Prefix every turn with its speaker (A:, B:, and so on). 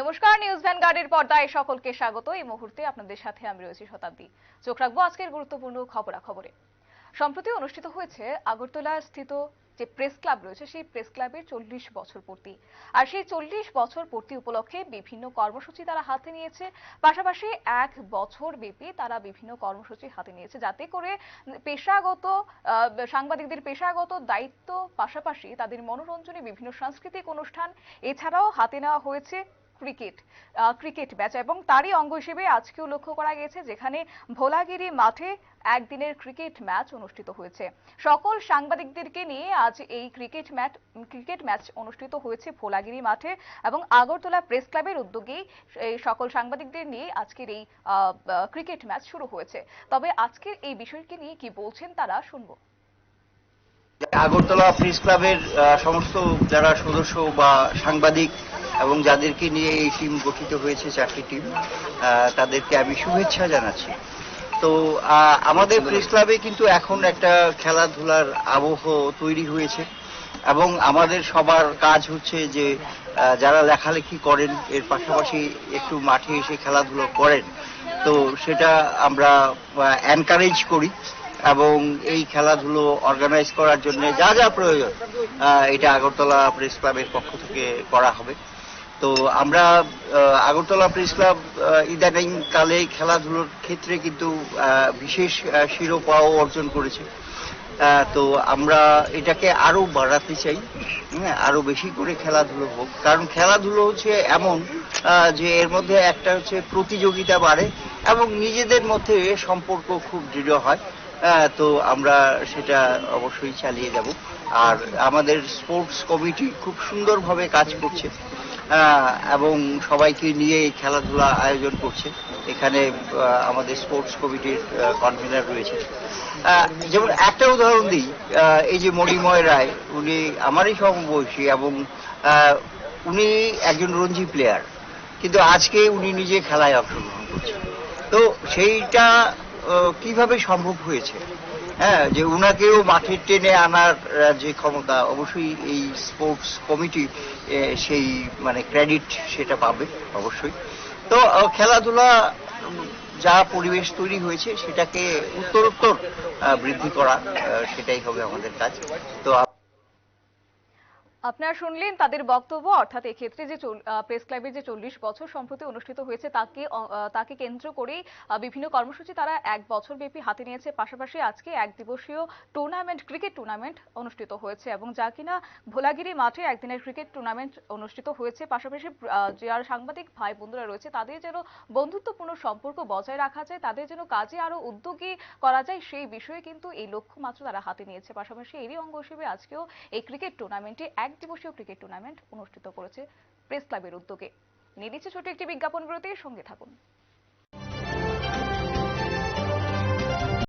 A: নমস্কার নিউজ ভ্যানগার্ডের পর্দায় সকলকে স্বাগত। এই মুহূর্তে আপনাদের সাথে আমি রয়েছি শতাব্দী। চোখ রাখব আজকের গুরুত্বপূর্ণ খবরাখবরে। সম্প্রতি অনুষ্ঠিত হয়েছে আগরতলা স্থিত যে প্রেস ক্লাব রয়েছে, সেই প্রেস ক্লাবের চল্লিশ বছর পূর্তি। আর সেই চল্লিশ বছর পূর্তি উপলক্ষে বিভিন্ন কর্মসূচি তারা হাতে নিয়েছে। পাশাপাশি এক বছর ব্যাপী তারা বিভিন্ন কর্মসূচি হাতে নিয়েছে, যাতে করে পেশাগত সাংবাদিকদের পেশাগত দায়িত্ব পাশাপাশি তাদের মনোরঞ্জনে বিভিন্ন সাংস্কৃতিক অনুষ্ঠান এছাড়াও হাতে নেওয়া হয়েছে। ক্রিকেট ক্রিকেট ম্যাচ এবং তারই অঙ্গ হিসেবে আজকেও লক্ষ্য করা গেছে যেখানে ভোলাগিরি মাঠে একদিনের ক্রিকেট ম্যাচ অনুষ্ঠিত হয়েছে। সকল সাংবাদিকদেরকে নিয়ে আজ এই ক্রিকেট ম্যাচ ক্রিকেট ম্যাচ অনুষ্ঠিত হয়েছে ভোলাগিরি মাঠে এবং আগরতলা প্রেস ক্লাবের উদ্যোগেই এই সকল সাংবাদিকদের নিয়ে আজকের এই ক্রিকেট ম্যাচ শুরু হয়েছে। তবে আজকের এই বিষয়কে নিয়ে কি বলছেন তারা শুনব।
B: আগরতলা প্রেস ক্লাবের সমস্ত যারা সদস্য বা সাংবাদিক এবং যাদেরকে নিয়ে এই টিম গঠিত হয়েছে, চারটি টিম তাদেরকে আমি শুভেচ্ছা জানাচ্ছি। তো আমাদের প্রেস ক্লাবে কিন্তু এখন একটা খেলাধুলার আবহ তৈরি হয়েছে এবং আমাদের সবার কাজ হচ্ছে যে যারা লেখালেখি করেন, এর পাশাপাশি একটু মাঠে এসে খেলাধুলো করেন। তো, সেটা আমরা এনকারেজ করি এবং এই খেলাধুলো অর্গানাইজ করার জন্য যা যা প্রয়োজন এটা আগরতলা প্রেস ক্লাবের পক্ষ থেকে করা হবে। তো আমরা আগরতলা প্রেস ক্লাব ইদানিং কালে খেলাধুলোর ক্ষেত্রে কিন্তু বিশেষ শিরোপাও অর্জন করেছে। তো আমরা এটাকে আরও বাড়াতে চাই হ্যাঁ, আরও বেশি করে খেলাধুলো হোক। কারণ খেলাধুলো হচ্ছে এমন যে এর মধ্যে একটা হচ্ছে প্রতিযোগিতা বাড়ে এবং নিজেদের মধ্যে সম্পর্ক খুব দৃঢ় হয়। তো আমরা সেটা অবশ্যই চালিয়ে যাব। আর আমাদের স্পোর্টস কমিটি খুব সুন্দরভাবে কাজ করছে। এবং সবাইকে নিয়ে এই খেলাধুলা আয়োজন করছে। এখানে আমাদের স্পোর্টস কমিটির কনভেনার রয়েছে। যেমন একটা উদাহরণ দিই এই যে মণিময় রায়, উনি আমারই সমবয়সী এবং উনি একজন রঞ্জি প্লেয়ার কিন্তু আজকে উনি নিজে খেলায় অংশগ্রহণ করছেন। তো সেইটা কীভাবে সম্ভব হয়েছে? হ্যাঁ যে উনাকেও মাঠে টেনে আনার যে ক্ষমতা, অবশ্যই এই স্পোর্টস কমিটি সেই মানে ক্রেডিট সেটা পাবে, অবশ্যই। তো খেলাধুলা যা পরিবেশ তৈরি হয়েছে, সেটাকে উত্তরোত্তর বৃদ্ধি করা সেটাই হবে আমাদের কাজ। তো
A: আপনারা শুনলেন তাদের বক্তব্য অর্থাৎ এক্ষেত্রে যে প্রেস ক্লাবের যে চল্লিশ বছর সম্প্রতি অনুষ্ঠিত হয়েছে তাকে তাকে কেন্দ্র আহ, বিভিন্ন কর্মসূচি তারা এক বছর ব্যাপী হাতে নিয়েছে। পাশাপাশি আজকে এক দিবসীয় টুর্নামেন্ট ক্রিকেট টুর্নামেন্ট অনুষ্ঠিত হয়েছে এবং যা কিনা ভোলাগিরি মাঠে একদিনের ক্রিকেট টুর্নামেন্ট অনুষ্ঠিত হয়েছে। পাশাপাশি আহ, যারা সাংবাদিক ভাই বন্ধুরা রয়েছে তাদের যেন বন্ধুত্বপূর্ণ সম্পর্ক বজায় রাখা যায় তাদের যেন কাজে আরও উদ্যোগী করা যায় সেই বিষয়ে কিন্তু এই লক্ষ্যমাত্র তারা হাতে নিয়েছে। পাশাপাশি এরই অঙ্গ হিসেবে আজকেও এই ক্রিকেট টুর্নামেন্টে এক দিবসীয় ক্রিকেট টুর্নামেন্ট অনুষ্ঠিত করেছে প্রেস ক্লাবের উদ্যোগে। নিয়ে ছোট একটি বিজ্ঞাপন বিরতির সঙ্গে থাকুন।